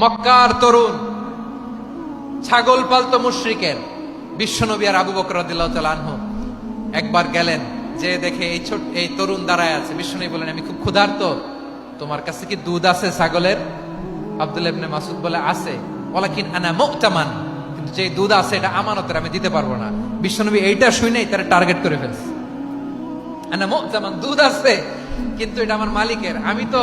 মক্কার তরুণ, ছাগল পালতো মুশ্রিকের, বিশ্বনবী আর আবু বকর আনহু। একবার গেলেন, যে দেখে এই ছোট, এই তরুণ দাঁড়ায় আছে। বিশ্বনবী বলেন আমি খুব ক্ষুধার্ত। তোমার কাছে কি দুধ আছে ছাগলের? আব্দুল ইবনে মাসুদ বলে, আছে। ওলাকিন আনা মুক্তামান কিন্তু যে দুধ আছে, এটা আমানতের, আমি দিতে পারব না। বিশ্বনবী এইটা শুনেই তারা টার্গেট করে ফেলছে। আনা মুক্তামান দুধ আছে। কিন্তু এটা আমার মালিকের। আমি তো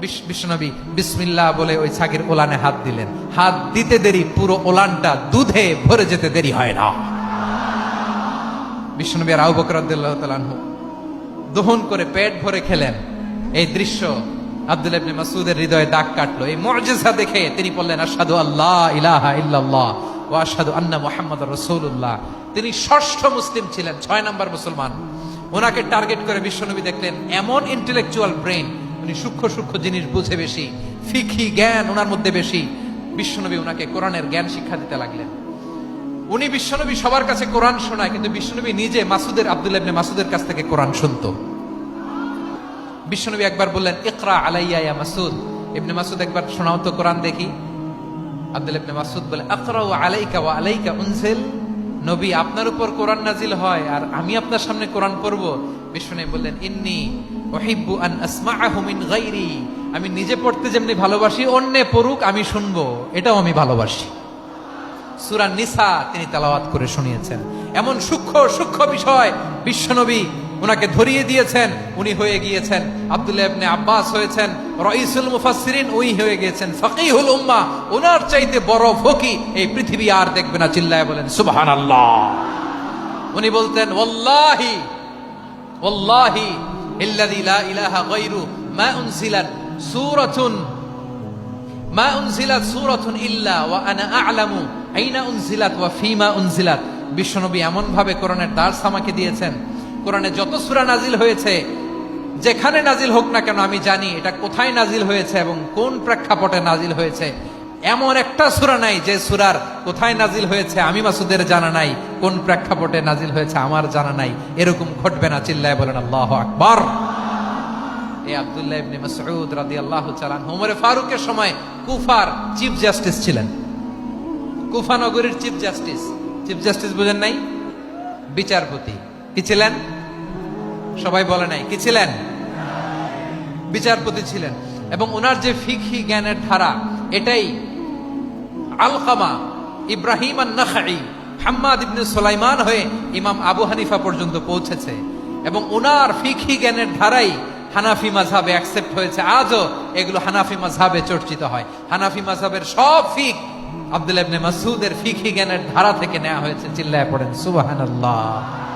বিশ্বনবী বিসমিল্লাহ বলে ওই ছাগির ওলানে হাত দিলেন। হাত দিতে দেরি, পুরো ওলানটা দুধে ভরে যেতে দেরি হয় না। বিশ্বনবী আর আবু বকর রাদিয়াল্লাহু তাআলা আনহু দহন করে পেট ভরে খেলেন। এই দৃশ্য আব্দুল ইবনে মাসউদের হৃদয়ে দাগ কাটলো। এই মুআজিজা দেখে তিনি বললেন, আশহাদু আল্লাহ ইলাহা ইল্লাল্লাহ ওয়া আশহাদু আন্না মুহাম্মাদুর রাসূলুল্লাহ। তিনি ষষ্ঠ মুসলিম ছিলেন, ছয় নম্বর মুসলমান। ওনাকে টার্গেট করে বিশ্বনবী দেখলেন, এমন ইন্টেলেকচুয়াল ব্রেন উনি সূক্ষ্ম সূক্ষ্ম জিনিস বুঝে বেশি ফিকি জ্ঞান ওনার মধ্যে বেশি। বিশ্বনবী ওনাকে কোরআনের জ্ঞান শিক্ষা দিতে লাগলেন। উনি বিশ্বনবী সবার কাছে কোরআন শোনায়, কিন্তু বিশ্বনবী নিজে মাসুদের, আব্দুল্লাহ মাসুদের কাছ থেকে কোরআন শুনতো। বিশ্বনবী একবার বললেন, ইকরা আলাইয়া ইয়া মাসুদ। ইবনে মাসুদ একবার, শোনাও তো কোরআন দেখি। আব্দুল ইবনে মাসুদ বলে, আকরাউ আলাইকা ওয়া আলাইকা উনজিল। নবী, আপনার উপর কোরআন নাজিল হয় আর আমি আপনার সামনে কোরআন পড়ব। বিশ্বনবী বললেন, ইন্নি উহিব্বু আন আসমাআহু মিন গায়রি। আমি নিজে পড়তে যেমনি ভালোবাসি, অন্যে পড়ুক, আমি শুনব। এটাও আমি ভালোবাসি। সুরা নিসা তিনি তেলাওয়াত করে শুনিয়েছেন। এমন সূক্ষ্ম সূক্ষ্ম বিষয় বিশ্বনবী ওনাকে ধরিয়ে দিয়েছেন। উনি হয়ে গিয়েছেন আব্দুল্লাহ ইবনে আব্বাস হয়েছেন, রইসুল মুফাসসিরিন ওই হয়ে গিয়েছেন, ফকিহুল উম্মাহ। ওনার চাইতে বড় ফকি এই পৃথিবী আর দেখবে না, চিল্লায় বলেন, সুবহানাল্লাহ। উনি বলতেন, ওয়াল্লাহি ওয়াল্লাহি ইলাহা গায়রু, মা উনজিলাত সূরাতুন, মা উনজিলাত সূরাতুন ইল্লা ওয়া আনা আ'লামু, আইনা উনজিলাত ওয়া ফিমা উনজিলাত। বিশ্বনবী এমন ভাবে কোরআনের দার্স আমাকে দিয়েছেন। কোরআনে যত সূরা নাজিল হয়েছে, যেখানে নাজিল হোক না কেন আমি জানি এটা কোথায় নাজিল হয়েছে এবং কোন প্রেক্ষাপটে নাজিল হয়েছে। এমন একটা সূরা নাই যে সুরার কোথায় নাজিল হয়েছে আমি মাসুদের জানা নাই, কোন প্রেক্ষাপটে নাজিল হয়েছে আমার জানা নাই, এরকম ঘটবে না, চিল্লায় বলেন, আল্লাহু আকবার। ফারুকের সময় কুফার চিফ জাস্টিস ছিলেন। কুফা নগরীর চিফ জাস্টিস। চিফ জাস্টিস নাই? বিচারপতি। কি ছিলেন? সবাই বলে নাই, কি ছিলেন? বিচারপতি ছিলেন। এবং ওনার যে ফিকহি জ্ঞানের ধারা, এটাই আলকামা ইব্রাহিম নাখাই হাম্মাদ ইবনে সুলাইমান হয়ে ইমাম আবু হানিফা পর্যন্ত পৌঁছেছে এবং ওনার ফিখি জ্ঞানের ধারাই হানাফি মাঝাবে অ্যাকসেপ্ট হয়েছে। আজও এগুলো হানাফি মাঝাবে চর্চিত হয়। হানাফি মাঝাবের সব ফিক আব্দুল ইবনে মাসুদের ফিখি জ্ঞানের ধারা থেকে নেওয়া হয়েছে। চিল্লায় পড়েন। সুবহানাল্লাহ।